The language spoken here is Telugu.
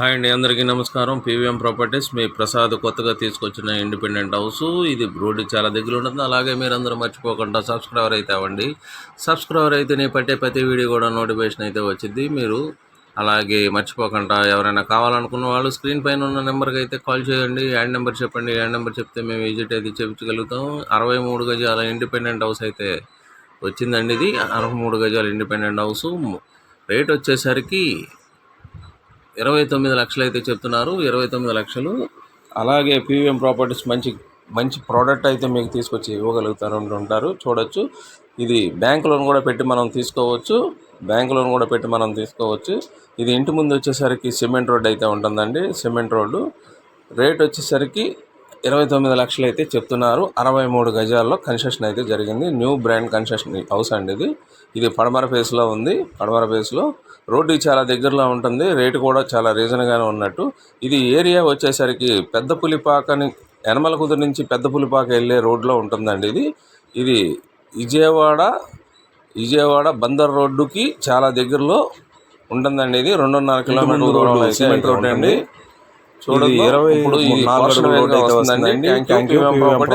హాయ్ అండి అందరికీ నమస్కారం. పీవీఎం ప్రాపర్టీస్ మీ ప్రసాద్ కొత్తగా తీసుకొచ్చిన ఇండిపెండెంట్ హౌస్. ఇది రోడ్డు చాలా దగ్గర ఉంటుంది. అలాగే మీరందరూ మర్చిపోకుండా సబ్స్క్రైబర్ అయితే అవ్వండి. సబ్స్క్రైబర్ అయితే నేను పట్టే ప్రతి వీడియో కూడా నోటిఫికేషన్ అయితే వచ్చింది మీరు అలాగే మర్చిపోకుండా ఎవరైనా కావాలనుకున్న వాళ్ళు స్క్రీన్ పైన ఉన్న నెంబర్కి అయితే కాల్ చేయండి. యాడ్ నెంబర్ చెప్పండి. యాడ్ నెంబర్ చెప్తే మేము విజిట్ అయితే చేయించగలుగుతాం అరవై మూడు గజాల ఇండిపెండెంట్ హౌస్ అయితే వచ్చిందండి ఇది. అరవై మూడు గజాల ఇండిపెండెంట్ హౌస్. రేట్ వచ్చేసరికి ఇరవై తొమ్మిది లక్షలు అయితే చెప్తున్నారు. ఇరవై తొమ్మిది లక్షలు. అలాగే పీవీఎం ప్రాపర్టీస్ మంచి మంచి ప్రోడక్ట్ అయితే మీకు తీసుకొచ్చి ఇవ్వగలుగుతారు ఉంటారు చూడొచ్చు. ఇది బ్యాంక్ లోన్ కూడా పెట్టి మనం తీసుకోవచ్చు. బ్యాంక్ లోన్ కూడా పెట్టి మనం తీసుకోవచ్చు. ఇది ఇంటి ముందు వచ్చేసరికి సిమెంట్ రోడ్ అయితే ఉంటుందండి. Cement road. రేట్ వచ్చేసరికి ఇరవై తొమ్మిది లక్షలు అయితే చెప్తున్నారు. అరవై మూడు గజాల్లో కన్స్ట్రక్షన్ అయితే జరిగింది. న్యూ బ్రాండ్ కన్స్ట్రక్షన్ హౌస్ అండి ఇది. ఇది పడమర ఫేస్లో ఉంది. పడమర ఫేస్లో రోడ్డుకి చాలా దగ్గరలో ఉంటుంది. రేటు కూడా చాలా రీజన్గానే ఉన్నట్టు. ఇది ఏరియా వచ్చేసరికి పెద్ద పులిపాకని యనమల కుదురు నుంచి పెద్ద పులిపాక వెళ్ళే రోడ్లో ఉంటుందండి ఇది. ఇది విజయవాడ విజయవాడ బందర్ రోడ్డుకి చాలా దగ్గరలో ఉంటుందండి ఇది. రెండున్నర కిలోమీటర్ల దూరంలో అయితే సిమెంట్ రోడ్ అండి? చూడండి ఇరవై నాలుగు అడుగుల రోడ్ అయితే వస్తుందండి. వస్తుందండి.